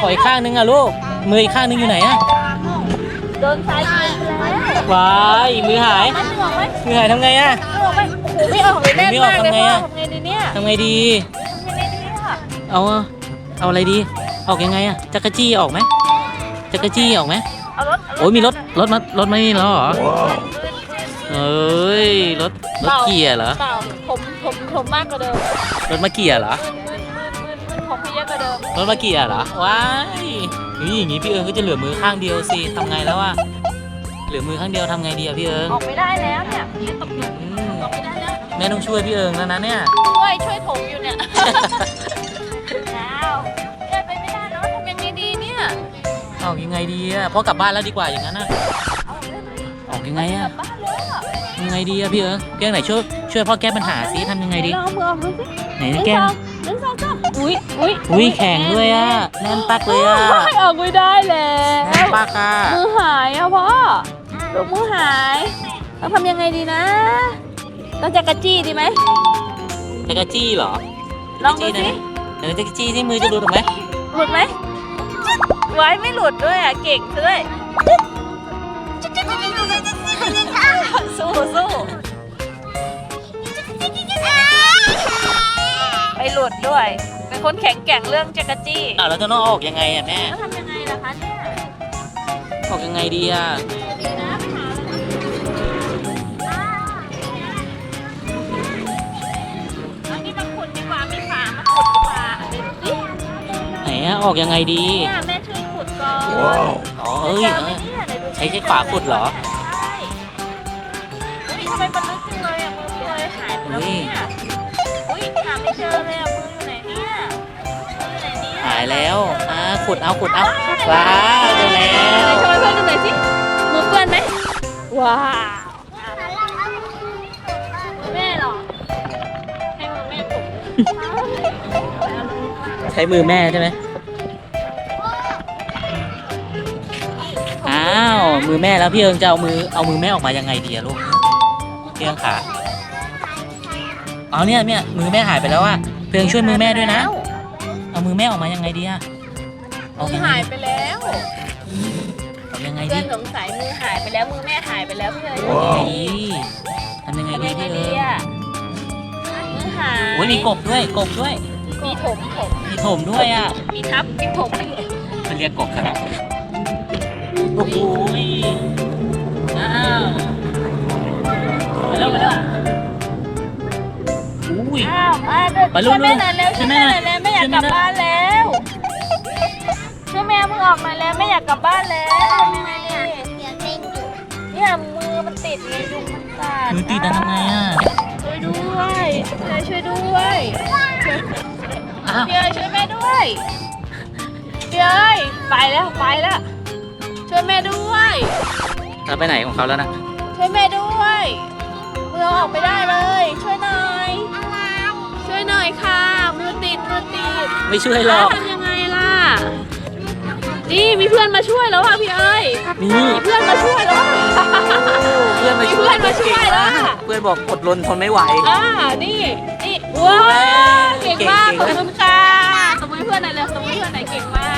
ขออีกข้างนึงอะลูก มืออีกข้างนึงอยู่ไหนอะโดนซ้ายกินไปแล้วว้ายมือหายไม่ออกไหมมือหายทำไงอะไม่ออกไหมโอ้โหไม่ออกเลยแน่นไม่ออกมากเลยทำไงพ่ออะทำไงดีเนี่ยทำไงดีทำไงดีเนี่ยเอาอะเอาอะไรดี ออกยังไงอะจักรจี้ออกไหมจักรจี้ออกไหมเอารถเาโอ้ยมีรถรถมารถมานี่แล้วเหรอเอ้ยรถรถเกียร์เหรอเปล่าผมผมผมมากกว่าเดิมรถมาเกียร์เหรอ มืนมืนมืนมืนผมพี่เยอะกว่าเดิมรถมาเกียร์เหรอ ว้ายนี่อย่างงี้พี่เอิงก็จะเหลือมือข้างเดียวสิทำไงแล้วอะเหลือมือข้างเดียวทำไงดีอะพี่เอิงออกไม่ได้แล้วเนี่ยพี่ตกอยู่อืมออกไม่ได้แล้วแม่ต้องช่วยพี่เอิงแล้วนะเนี่ย ช่วยช่วยถมอยู่เนี่ยแล้วเดินไปไม่ได้แล้วทำยังไงดีเนี่ยเอายังไงดีอะพ่อกลับบ้านแล้วดีกว่าอย่างนั้นอะเอาได้ไหมออกยังไงกอะลับบ้านแล้วอะยังไงดีอะพี่เอิงพี่เอิงไหนช่วยช่วยพ่อแก้ปัญหาสิทำยังไงดีลองเอามือออกดูสิไหนหนึ่งแก้ส องหนึ่งสองสามอุ้ยอุ้ยอุ้ยแข็งด้วยอะแน่นปักเลยอะโยออกไม่ได้แล้แน่นวปักอะมือหายอะพ่อลูกมือหายเราทำยังไงดีนะต้องจักรจี้ดีไหมจักรจี้เหรอลองดูจักรจี้สิได้ไหมเดี๋ยวจักรจี้ที่มือจะดูถูกไหมหลุดไหมไว้ไม่หลุดด้วยอะเก่งซะด้วย หลุดด้วย เป็นคนแข็งแกร่งเรื่องจักรจี้อะแล้วจะต้องออกยังไงอะแม่แล้วทำยังไงล่ะคะเนี่ยออกยังไงดีอะดีนะไปหาอันนี้มาขุดดีกว่ามีฝามาขุดดีกว่าเดี๋ยวดูสิไหนอะออกยังไงดีเนี่ยแม่ช่วยขุดก่อนอ๋อเอ้ยเจอเอไหมอเนี่ยไหนดูสิใช้แค่ขวาขุดเหรอ ใช่อุ้ยทำไมมันลึกจังเลยอะมือพี่เลยหายไปแล้วเนี่ยอุ้ยายแล้วอ่าขุดเอาขุดเอาว้าวเจอแล้ไหนวโชว์ให้เพื่อนดูหน่อยสิมือเปื้อนไหมว้าวแม่เหรอให้มือแม่ผมใช้มือแม่ใช่ไหมอ้าวมือแม่แล้วพี่เอิงจะเอามือเอามือแม่ออกมายังไงดีอะลูกพี่เอิงขาเอาเนี่ยเนี่ยมือแม่หายไปแล้วอะพี่เอิงช่วยมือแม่ด้วยนะ เอามือแม่ออกมายังไงดีอะเอามือยังไงหายไปแล้วเอายังไงเพื่ดีอนสงสัยมือหายไปแล้วมือแม่หายไปแล้วพี่เลยเอายังไงดีทำยังไงทำดียังไงพี่เอิดีงอะมือหายโอ้ยมีกบด้วยกบด้วย มีถมถมมีถมด้วยอะมีทับมีถมมันเรียกกบครับโอ้โหอ้าวมาแล้วมาแล้วอุ้ย อ้าวอะเดินไปลูกช่วยแม่หน่อยแล้วช่ช่ววยยแม่แม่หหน่น่ออยยแล้วไม่ อยากช่วยแม่กลับบ้านแล้วช่วยแม่มึงออกหน่อยแล้วไม่อยากกลับบ้านแล้วทำยังไงดีเนี่ยมือมันติดไงยุงมันกัดมือติดอะทำไงอะช่วยด้วยช่วยช่วยด้วยอ้าวพี่เอ๋ยช่วยแม่ด้วยพี่เอ๋ยไปแล้วไปแล้วช่วยแม่ด้วยเราไปไหนของเขาแล้วนะช่วยแม่ด้วยมือเอาออกไม่ได้เลยช่ว ไม่ช่วยหรแล้อวกทำยังไงล่ะ นี่มีเพื่อนมาช่วยแล้วอะพี่เอ้ยนี่มีเพื่อนมาช่วยแล้วอะเพื่อนมามีเพื่อนมาช่วยแล้วอะเพื่อนบอกอดรนทนไม่ไหว อ่า นี่นี่ว้าวเก่งมากเก่ขอบงคุณค่ะตบมือให้เพื่อนหน่อยเร็วตบมือให้เพื่อนหน่อยเก่งมาก